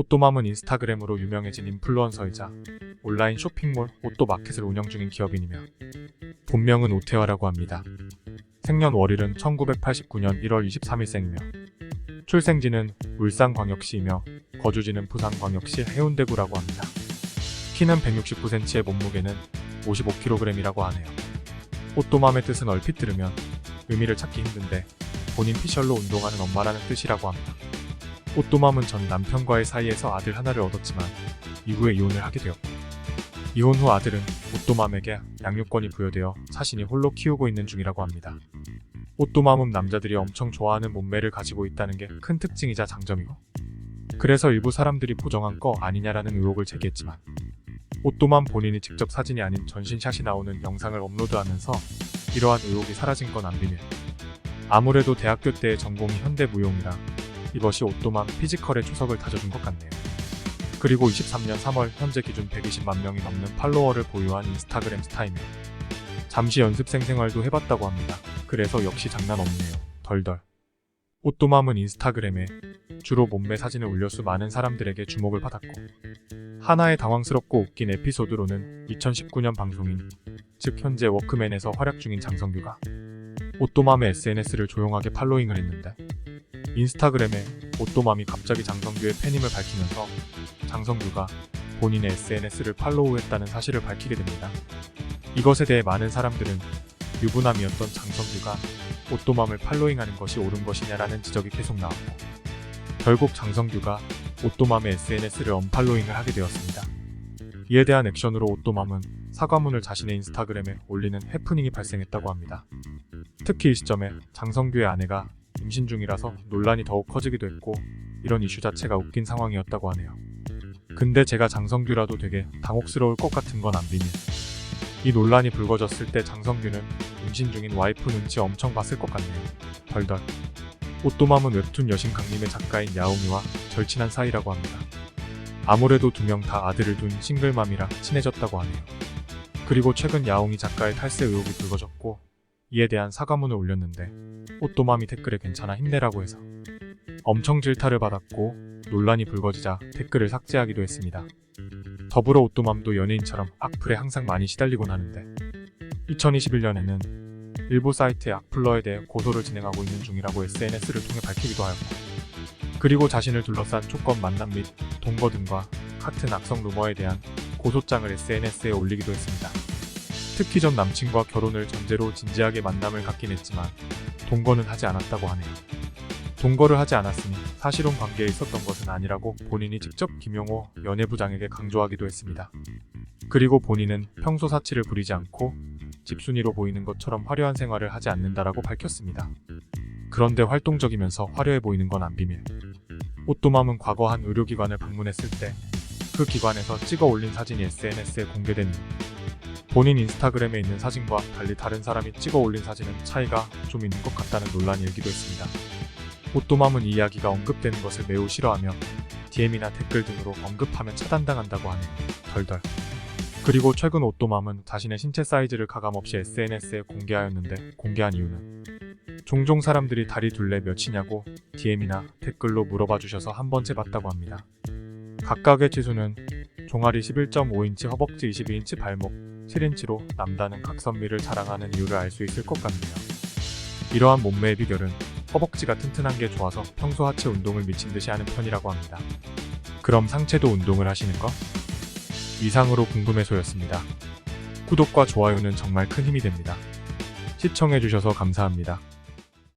오또맘은 인스타그램으로 유명해진 인플루언서이자 온라인 쇼핑몰 오또마켓을 운영 중인 기업인이며 본명은 오태화라고 합니다. 생년월일은 1989년 1월 23일생이며 출생지는 울산광역시이며 거주지는 부산광역시 해운대구라고 합니다. 키는 169cm의 몸무게는 55kg이라고 하네요. 오또맘의 뜻은 얼핏 들으면 의미를 찾기 힘든데 본인 피셜로 운동하는 엄마라는 뜻이라고 합니다. 오또맘은 전 남편과의 사이에서 아들 하나를 얻었지만 이후에 이혼을 하게 되었고 이혼 후 아들은 오또맘에게 양육권이 부여되어 자신이 홀로 키우고 있는 중이라고 합니다. 오또맘은 남자들이 엄청 좋아하는 몸매를 가지고 있다는 게 큰 특징이자 장점이고 그래서 일부 사람들이 보정한 거 아니냐라는 의혹을 제기했지만 오또맘 본인이 직접 사진이 아닌 전신샷이 나오는 영상을 업로드하면서 이러한 의혹이 사라진 건 안 비밀. 아무래도 대학교 때의 전공이 현대무용이라 이것이 오또맘 피지컬의 초석을 다져준 것 같네요. 그리고 23년 3월 현재 기준 120만 명이 넘는 팔로워를 보유한 인스타그램 스타이며 잠시 연습생 생활도 해봤다고 합니다. 그래서 역시 장난 없네요. 덜덜. 오또맘은 인스타그램에 주로 몸매 사진을 올려 수 많은 사람들에게 주목을 받았고 하나의 당황스럽고 웃긴 에피소드로는 2019년 방송인 즉 현재 워크맨에서 활약 중인 장성규가 오또맘의 SNS를 조용하게 팔로잉을 했는데 인스타그램에 오또맘이 갑자기 장성규의 팬임을 밝히면서 장성규가 본인의 SNS를 팔로우했다는 사실을 밝히게 됩니다. 이것에 대해 많은 사람들은 유부남이었던 장성규가 오또맘을 팔로잉하는 것이 옳은 것이냐라는 지적이 계속 나왔고 결국 장성규가 오또맘의 SNS를 언팔로잉을 하게 되었습니다. 이에 대한 액션으로 오또맘은 사과문을 자신의 인스타그램에 올리는 해프닝이 발생했다고 합니다. 특히 이 시점에 장성규의 아내가 임신 중이라서 논란이 더욱 커지기도 했고 이런 이슈 자체가 웃긴 상황이었다고 하네요. 근데 제가 장성규라도 되게 당혹스러울 것 같은 건 안 비밀. 이 논란이 불거졌을 때 장성규는 임신 중인 와이프 눈치 엄청 봤을 것 같네요. 덜덜. 오또맘은 웹툰 여신 강림의 작가인 야옹이와 절친한 사이라고 합니다. 아무래도 두 명 다 아들을 둔 싱글맘이라 친해졌다고 하네요. 그리고 최근 야옹이 작가의 탈세 의혹이 불거졌고 이에 대한 사과문을 올렸는데 오또맘이 댓글에 괜찮아 힘내라고 해서 엄청 질타를 받았고 논란이 불거지자 댓글을 삭제하기도 했습니다. 더불어 오또맘도 연예인처럼 악플에 항상 많이 시달리곤 하는데 2021년에는 일부 사이트의 악플러에 대해 고소를 진행하고 있는 중이라고 SNS를 통해 밝히기도 하였고 그리고 자신을 둘러싼 조건 만남 및 동거 등과 같은 악성 루머에 대한 고소장을 SNS에 올리기도 했습니다. 특히 전 남친과 결혼을 전제로 진지하게 만남을 갖긴 했지만 동거는 하지 않았다고 하네요. 동거를 하지 않았으니 사실혼 관계에 있었던 것은 아니라고 본인이 직접 김용호 연예부장에게 강조하기도 했습니다. 그리고 본인은 평소 사치를 부리지 않고 집순이로 보이는 것처럼 화려한 생활을 하지 않는다라고 밝혔습니다. 그런데 활동적이면서 화려해 보이는 건 안 비밀. 오또맘은 과거 한 의료기관을 방문했을 때 그 기관에서 찍어 올린 사진이 SNS에 공개된 본인 인스타그램에 있는 사진과 달리 다른 사람이 찍어 올린 사진은 차이가 좀 있는 것 같다는 논란이 일기도 했습니다. 오또맘은 이 이야기가 언급되는 것을 매우 싫어하며 DM이나 댓글 등으로 언급하면 차단당한다고 하네요. 덜덜. 그리고 최근 오또맘은 자신의 신체 사이즈를 가감없이 SNS에 공개하였는데 공개한 이유는 종종 사람들이 다리 둘레 몇이냐고 DM이나 댓글로 물어봐 주셔서 한 번 재봤다고 합니다. 각각의 치수는 종아리 11.5인치, 허벅지 22인치, 발목 7인치로 남다는 각선미를 자랑하는 이유를 알 수 있을 것 같네요. 이러한 몸매의 비결은 허벅지가 튼튼한 게 좋아서 평소 하체 운동을 미친 듯이 하는 편이라고 합니다. 그럼 상체도 운동을 하시는 거? 이상으로 궁금해소였습니다. 구독과 좋아요는 정말 큰 힘이 됩니다. 시청해주셔서 감사합니다.